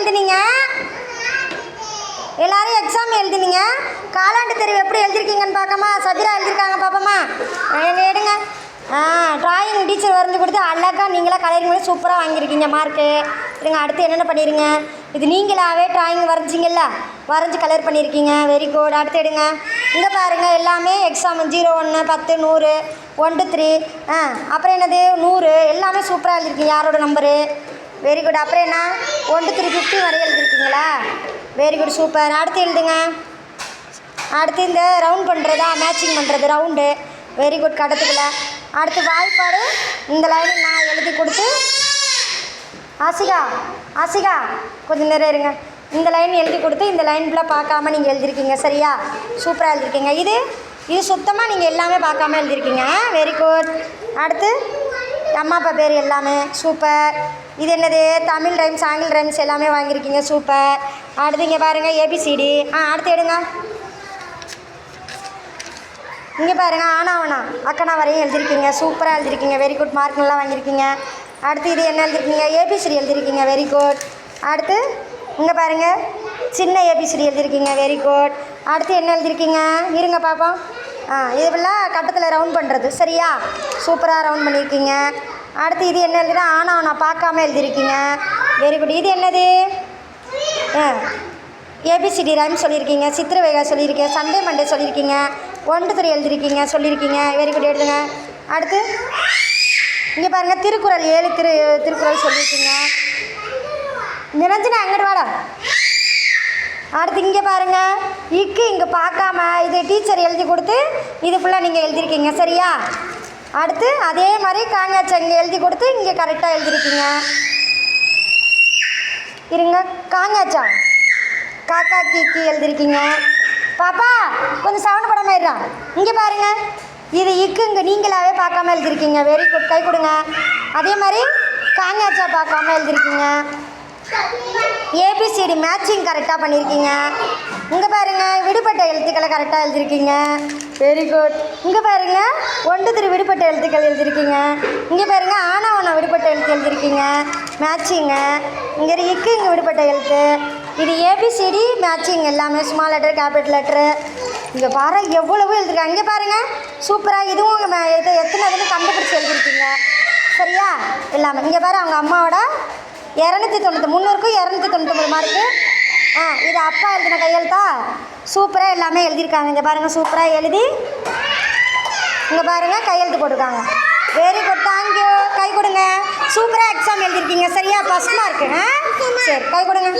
எழுதினீங்க? எல்லாரும் எக்ஸாம் எழுதினீங்க? காலாண்டு தெரிவு எப்படி எழுதிருக்கீங்கன்னு பார்க்கமா? சபிரா எழுதிருக்காங்க பாப்பமா. எங்க எடுங்க. ஆ டிராயிங் டீச்சர் வரைஞ்சி கொடுத்து அழகா நீங்களா கலரிங் சூப்பராக வாங்கியிருக்கீங்க மார்க்கு இருங்க அடுத்து என்னென்ன பண்ணிடுங்க இது நீங்களாவே டிராயிங் வரைஞ்சிங்கல்ல? வரைஞ்சி கலர் பண்ணியிருக்கீங்க. வெரி குட் அடுத்து எடுங்க. இங்கே பாருங்கள் எல்லாமே எக்ஸாம் ஜீரோ ஒன்று பத்து நூறு ஒன் டூ த்ரீ ஆ அப்புறம் என்னது? நூறு. எல்லாமே சூப்பராக எழுதிருக்கீங்க. யாரோட நம்பரு வெரி குட் அப்புறம் என்ன? ஒன் டூ த்ரீ ஃபிஃப்டி வரை எழுதிருக்கீங்களா? வெரி குட் சூப்பர் அடுத்து எழுதுங்க. அடுத்து இந்த ரவுண்ட் பண்ணுறதா மேட்சிங் பண்ணுறது ரவுண்டு வெரி குட் கடத்துக்கல அடுத்து வாய்ப்பாடு. இந்த லைன் நான் எழுதி கொடுத்து ஆசிகா ஆசிகா கொஞ்சம் நேரம் இருங்க. இந்த லைன் எழுதி கொடுத்து இந்த லைன் ஃபுல்லாக பார்க்காம நீங்கள் எழுதிருக்கீங்க. சரியா? சூப்பராக எழுதிருக்கீங்க. இது இது சுத்தமாக நீங்கள் எல்லாமே பார்க்காம எழுதிருக்கீங்க. வெரி குட் அடுத்து அம்மா அப்பா பேர் எல்லாமே. சூப்பர் இது என்னது? தமிழ் ரைம்ஸ் ஆங்கில ரைம்ஸ் எல்லாமே வாங்கியிருக்கீங்க. சூப்பர். அடுத்து இங்கே பாருங்கள் ஏபிசிடி ஆ அடுத்து எடுங்க. இங்கே பாருங்க ஆனாவனா அக்கனா வரையும் எழுதிருக்கீங்க சூப்பராக எழுதிருக்கீங்க வெரி குட் மார்க் நல்லா வாங்கியிருக்கீங்க. அடுத்து இது என்ன எழுதிருக்கீங்க ஏபிசிடி எழுதிருக்கீங்க வெரி குட் அடுத்து இங்கே பாருங்க சின்ன ஏபிசிடி எழுதிருக்கீங்க வெரி குட் அடுத்து என்ன எழுதிருக்கீங்க இருங்க பாப்போம். ஆ இது ஃபுல்லாக கட்டத்தில் ரவுண்ட் பண்ணுறது சரியா? சூப்பராக ரவுண்ட் பண்ணியிருக்கீங்க. அடுத்து இது என்ன எழுதுனா ஆனாவனா பார்க்காம எழுதியிருக்கீங்க. வெரி குட் இது என்னது? ஆ. ஏபிசிடி ரைம் சொல்லியிருக்கீங்க சித்திரவேகா சொல்லியிருக்கீங்க சண்டே மண்டே சொல்லியிருக்கீங்க ஒன் டூ த்ரீ எழுதிருக்கீங்க சொல்லியிருக்கீங்க. வெரி குட் எழுதுங்க. அடுத்து இங்கே பாருங்கள் திருக்குறள் ஏழு திரு திருக்குறள் சொல்லியிருக்கீங்க. நிரஞ்சனா அங்கிட்டு வாடா அடுத்து இங்கே பாருங்கள் இக்கு இங்கே பார்க்காம இது டீச்சர் எழுதி கொடுத்து இது ஃபுல்லாக நீங்கள் எழுதியிருக்கீங்க. சரியா? அடுத்து அதே மாதிரி காங்காச்சா இங்கே எழுதி கொடுத்து இங்கே கரெக்டாக எழுதிருக்கீங்க இருங்க காங்காச்சா காக்கா கீக்கி எழுதிருக்கீங்க பாப்பா கொஞ்சம் சவுண்ட் படம் ஆயிடுறான் இங்கே பாருங்க. இது இக்கு இங்கே நீங்களாவே பார்க்காம எழுதிருக்கீங்க வெரி குட் கை கொடுங்க. அதே மாதிரி காங்காச்சா பார்க்காம எழுதிருக்கீங்க ஏபிசிடி மேட்சிங் கரெக்டாக பண்ணியிருக்கீங்க. இங்கே பாருங்கள் விடுபட்ட எழுத்துக்களை கரெக்டாக எழுதிருக்கீங்க. வெரி குட் இங்கே பாருங்க ஒன்று திரு விடுபட்ட எழுத்துக்கள் எழுதிருக்கீங்க. இங்கே பாருங்க ஆனாவனம் விடுபட்ட எழுத்து எழுதிருக்கீங்க. மேட்சிங்க இங்கே இக்கு இங்கே விடுபட்ட எழுத்து. இது ஏபிசிடி மேட்சிங் எல்லாமே ஸ்மால் லெட்டர் கேபிட்டல் லெட்ரு இங்கே பாரு எவ்வளவோ எழுதிருக்காங்க. இங்கே பாருங்கள் சூப்பராக இதுவும் உங்கள் மே- எத்தனை இதுன்னு கண்டுபிடிச்சி எழுதிருக்கீங்க. சரியா? எல்லாமே. இங்கே பாரு அவங்க அம்மாவோட இரநூத்தி தொண்ணூற்றி முந்நூறுக்கும் இரநூத்தி தொண்ணூத்தொம்பது மார்க்கு ஆ இது அப்பா எழுதின கையெழுத்தா? சூப்பராக எல்லாமே எழுதியிருக்காங்க. இங்கே பாருங்கள் சூப்பராக எழுதி. இங்கே பாருங்கள் கையெழுத்து போட்டிருக்காங்க. வெரி குட் தேங்க்யூ கை கொடுங்க. சூப்பராக எக்ஸாம் எழுதிருக்கீங்க சரியா? ஃபஸ்ட் மார்க்கு ஆ? சரி கை கொடுங்க.